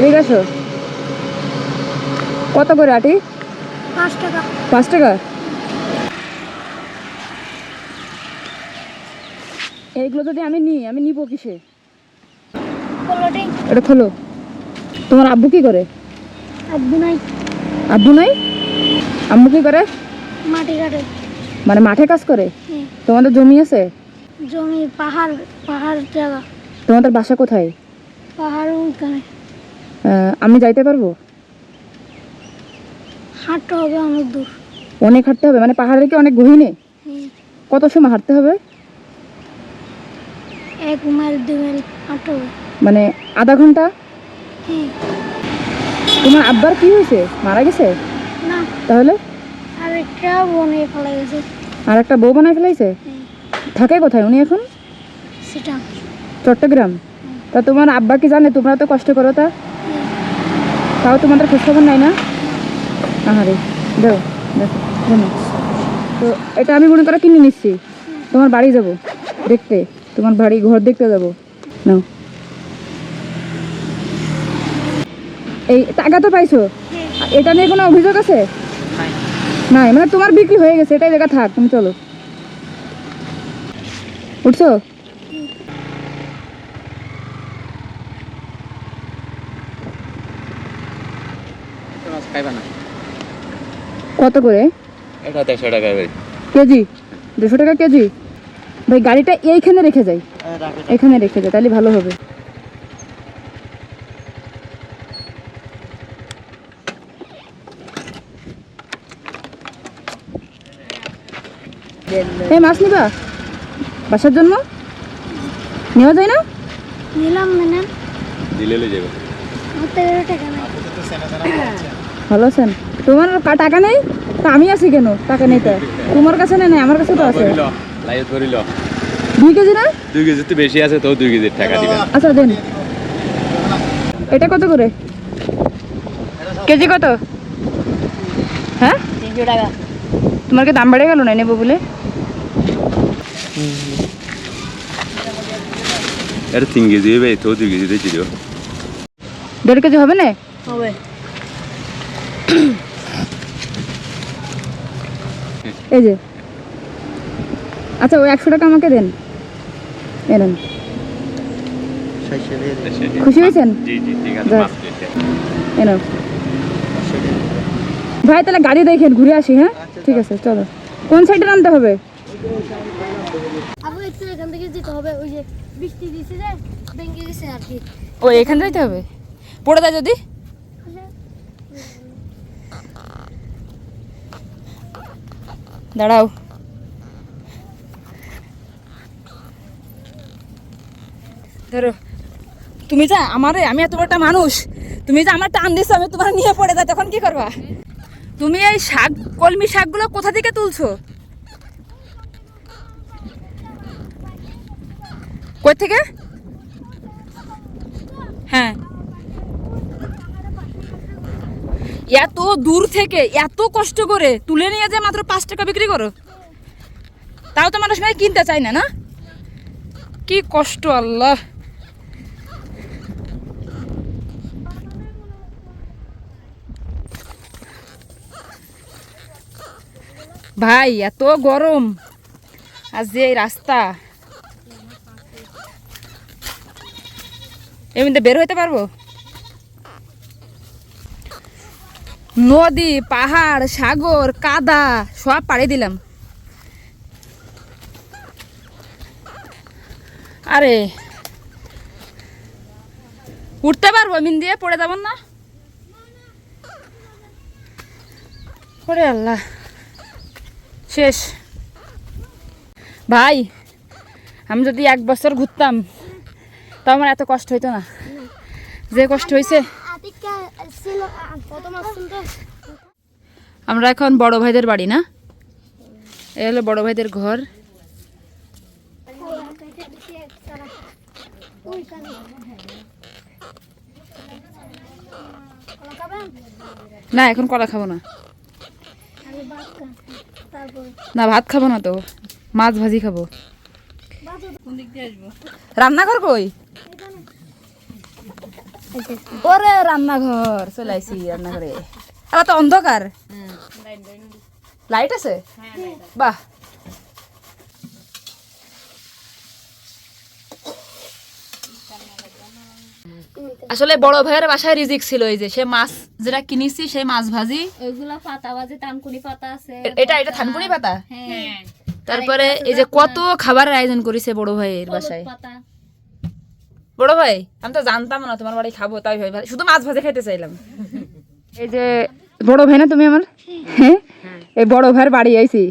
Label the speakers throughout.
Speaker 1: এদিকে আসো। কত করে আটি?
Speaker 2: পাঁচ টাকা।
Speaker 1: পাঁচ টাকা? এইগুলো যদি আমি নিই আমি নিবো কিসে? এটা খোলো। তোমার আব্বু কি করে?
Speaker 2: আব্বু নাই।
Speaker 1: আব্বু নাই? আম্মু কি করে?
Speaker 2: মাটি কাটে।
Speaker 1: মানে মাঠে কাজ করে। তোমাদের জমি আছে?
Speaker 2: জমি পাহাড় পাহাড় জায়গা।
Speaker 1: তোমাদের বাসা কোথায়?
Speaker 2: পাহাড়
Speaker 1: আমি যাইতে পারব?
Speaker 2: হাঁটতে হবে অনেক দূর।
Speaker 1: অনেক হাঁটতে হবে? মানে পাহাড়ের কি অনেক গহিনে?
Speaker 2: হ্যাঁ।
Speaker 1: কত সময় হাঁটতে হবে?
Speaker 2: এক মাইল দুই মাইল হাঁটতে হবে।
Speaker 1: মানে আধা ঘণ্টা?
Speaker 2: হ্যাঁ।
Speaker 1: তোমার আব্বার কি হয়েছে? মারা গেছে?
Speaker 2: না।
Speaker 1: তাহলে?
Speaker 2: আরেকটা বনে ফেলা গেছে।
Speaker 1: আর একটা বউ বানায় ফেলাইছে?
Speaker 2: হ্যাঁ।
Speaker 1: থাকে কোথায় উনি এখন?
Speaker 2: সেটা।
Speaker 1: চট্টগ্রাম? তা তোমার আব্বা কি জানে? তোমরা তো কষ্ট করো তা। তাও তোমাদের খোঁজখবর নাই না? আহারে, দাও, দেখো, জানো। তো এটা আমি মনে করো কিনে নিচ্ছি। তোমার বাড়ি যাব, দেখতে। তোমার বাড়ি, ঘর দেখতে যাব। নাও। এই টাকা তো পাইছো? এটা নিয়ে কোনো অভিযোগ আছে? নাই। মানে তোমার বিক্রি হয়ে গেছে, এটাই জায়গা থাক, তুমি চলো। উঠছো?
Speaker 3: খাইবা না।
Speaker 1: কত করে?
Speaker 3: এটা দেড়শো টাকা করে।
Speaker 1: কেজি? দুশো টাকা কেজি? ভাই গাড়িটা এইখানে রেখে যাই। এখানে রেখে যাই তাহলে ভালো হবে। এই মাছ নিবা? বাসার জন্য? নেওয়া যায় না?
Speaker 2: নিলাম মানে।
Speaker 3: দিলে যাবে।
Speaker 2: টাকা
Speaker 1: ভালো আছেন? তোমার টাকা নেই? তা আমি আছি কেন? টাকা নেই তা। তোমার কাছে নেই নাই? আমার কাছে তো আছে। দুই কেজি না?
Speaker 3: দুই কেজি তো বেশি আছে তো দুই কেজির টাকা দিবেন
Speaker 1: আচ্ছা দেন। এটা কত করে? কেজি কত? হ্যাঁ?
Speaker 2: তিনশো টাকা।
Speaker 1: তোমার কি দাম বেড়ে গেল না নেব বলে?
Speaker 3: এটা তিন কেজি হবে তো দুই কেজি দিয়েছি দিও
Speaker 1: দেড় কেজি হবে না?
Speaker 2: হবে।
Speaker 1: এই যে। আচ্ছা ওই একশো টাকা আমাকে দেন। এনেন খুশি হয়েছেন?
Speaker 3: জি জি ঠিক আছে
Speaker 1: যাক।
Speaker 3: পাঁচ কেজি
Speaker 1: এনো ভাই তাহলে গাড়ি দেখেন ঘুরে আসি হ্যাঁ? ঠিক আছে চলো। কোন সাইডে নামতে হবে?
Speaker 2: আবু একটু এখান থেকে যেতে হবে ওই যে বৃষ্টি দিছে যে ভেঙে গেছে আর কি।
Speaker 1: ও এখানে যাইতে হবে? পড়ে দেয় যদি? দাঁড়াও। ধরো, তুমি যা আমারে, আমি এত বড় একটা মানুষ, তুমি যে আমার টান দিছো, আমি তোমার নিয়ে পড়ে যাই, তখন কি করবা? তুমি এই শাক, কলমি শাকগুলো কোথা থেকে তুলছো? কই থেকে? হ্যাঁ। এত দূর থেকে এত কষ্ট করে তুলে নিয়ে যে মাত্র পাঁচ টাকা বিক্রি করো, তাও তো মানুষ মানে কিনতে চায় না না? কি কষ্ট, আল্লাহ। ভাই, এত গরম। আর যে রাস্তা এমনিতে বের হইতে পারব? নদী, পাহাড়, সাগর, কাদা, সব পাড়ি দিলাম। আরে, উঠতে পারব? মিন দিয়ে পড়ে যাব না? ওরে আল্লাহ। শেষ। ভাই, আমি যদি এক বছর ঘুরতাম তাও আমার এত কষ্ট হইতো না। যে কষ্ট হয়েছে
Speaker 2: আতিকা ছিল কত মাছ শুনতে
Speaker 1: আমরা এখন বড় ভাইদের বাড়ি না? এ হলো বড় ভাইদের ঘর। না এখন কলা খাব না। না ভাত খাব না তো। মাছ ভাজি খাব। রান্নাঘর কই? ওরে রান্নাঘর চলে আইছি রান্নাঘরে। আবার তো অন্ধকার। লাইট আছে? বাহ। আসলে বড় ভাইয়ের বাসায় রিজিক ছিল এই যে সে মাছ যেটা কিনেছি সেই মাছ ভাজি।
Speaker 2: ওইগুলা পাতা বাজে তানকুনি পাতা আছে
Speaker 1: এটা এটা থানকুনি পাতা?
Speaker 2: হ্যাঁ।
Speaker 1: তারপরে এই যে কত খাবারের আয়োজন করেছে বড় ভাইয়ের বাসায়? বড় ভাই আমি তো জানতাম না তোমার বাড়ি খাব তাই ভাই শুধু মাছ ভাজা খেতে চাইলাম। এই যে বড় ভাই না তুমি আমার? হ্যাঁ? এই বড় ভাইয়ের বাড়ি আইছি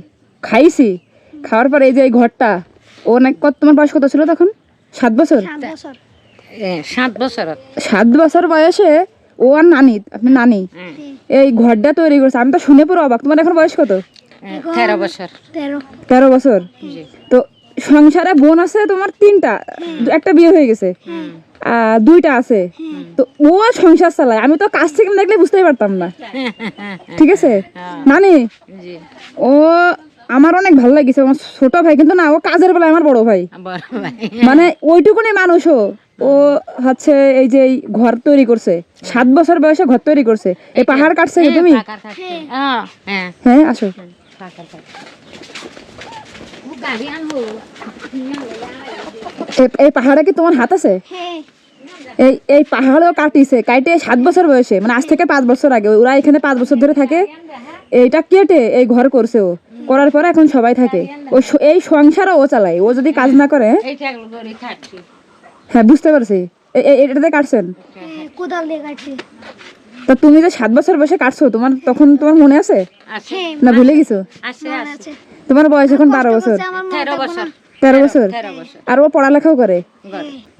Speaker 1: খাইছি খাওয়ার পরে এই যে এই ঘরটা ও না কত তোমার বয়স কত ছিল তখন? সাত বছর?
Speaker 4: সাত বছর।
Speaker 1: সাত বছর বয়সে ও আর নানি আপনি নানি এই ঘরটা তৈরি করছে। আমি তো শুনে পুরো অবাক। তোমার এখন বয়স কত?
Speaker 4: তেরো বছর।
Speaker 2: তেরো।
Speaker 1: বছর? তো সংসারে বোন আছে তোমার তিনটা একটা বিয়ে হয়ে গেছে। দুইটা আছে। তো ও সংসার চালায়। আমি তো কাছ থেকে দেখলে বুঝতেই পারতাম না। ঠিক আছে? নানি
Speaker 4: জি।
Speaker 1: ও আমার অনেক ভালো লাগিছে। আমার ছোট ভাই কিন্তু না ও কাজের বেলায় আমার বড় ভাই। মানে ওইটুকুনি মানুষও ও। হচ্ছে এই যে ঘর তৈরি করছে। সাত বছর বয়সে ঘর তৈরি করছে। এই পাহাড় কাটছে কি তুমি?
Speaker 4: হ্যাঁ। হ্যাঁ।
Speaker 1: হ্যাঁ আসো
Speaker 4: পাকার খাচ্ছে গাড়ি আনব
Speaker 1: এ- এই পাহাড়ে কি তোমার হাত আছে? এই এই পাহাড়ও কাটিছে কাটে সাত বছর বয়সে মানে আজ থেকে পাঁচ বছর আগে ওরা এখানে পাঁচ বছর ধরে থাকে। এইটা কেটে এই ঘর করছে ও। করার পরে এখন সবাই থাকে। ও এই সংসারও ও চালায় ও যদি কাজ না করে হ্যাঁ বুঝতে পারছি। এটাতে কাটছেন?
Speaker 2: কোদাল দিয়ে কাটছি
Speaker 1: তা তুমি যে সাত বছর বয়সে কাটছো তোমার তখন তোমার মনে আছে? না ভুলে গেছো? তোমার বয়স এখন বারো বছর।
Speaker 4: তেরো বছর।
Speaker 1: তেরো বছর? আর ও পড়ালেখাও করে?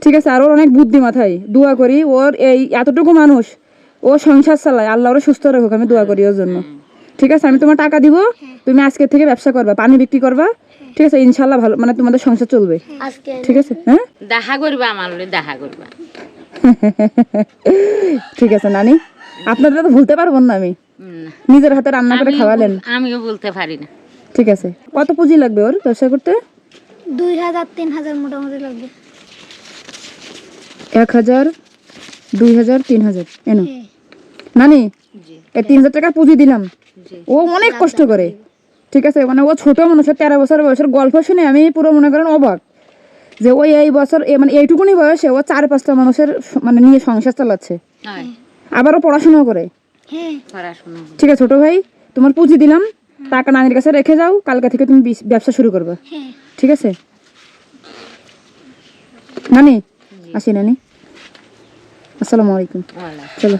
Speaker 1: ঠিক আছে আর ওর অনেক বুদ্ধি মাথায় দোয়া করি ওর এই এতটুকু মানুষ ও সংসার চালায়। আল্লাহ ওরা সুস্থ রাখুক আমি দোয়া করি ওর জন্য। ঠিক আছে আমি তোমার টাকা দিব তুমি আজকে থেকে ব্যবসা করবা পানি বিক্রি করবা। ঠিক আছে ইনশাল্লাহ ভালো মানে তোমাদের সংসার চলবে। ঠিক আছে হ্যাঁ?
Speaker 4: দেখা করবা আমার দেখা করবা।
Speaker 1: ঠিক আছে নানি। আপনাদের তো ভুলতে পারব না আমি। নিজের হাতে রান্না করে খাওয়ালেন।
Speaker 4: আমিও বলতে পারি না।
Speaker 1: ঠিক আছে। কত পুঁজি লাগবে ওর ব্যবসা করতে?
Speaker 2: দুই হাজার তিন হাজার মোটামুটি লাগবে।
Speaker 1: এক হাজার দুই হাজার তিন হাজার। এনো।
Speaker 2: হ্যাঁ।
Speaker 1: নানি এই তিন হাজার টাকা পুঁজি দিলাম। ও অনেক কষ্ট করে। ঠিক আছে মানে ও ছোট মানুষের তেরো বছর বয়সের গল্প শুনে আমি পুরো মনে করেন অবাক। যে ওই এই বছর মানে এইটুকুনি বয়সে ও চার পাঁচটা মানুষের মানে নিয়ে সংসার চালাচ্ছে। আবারও পড়াশোনাও করে।
Speaker 2: হ্যাঁ।
Speaker 1: ঠিক আছে ছোট ভাই তোমার পুঁজি দিলাম। টাকা নানির কাছে রেখে যাও কালকে থেকে তুমি ব্যবসা শুরু করবে।
Speaker 2: হ্যাঁ।
Speaker 1: ঠিক আছে? নানি আসি নানি। আসসালামু আলাইকুম। চলো।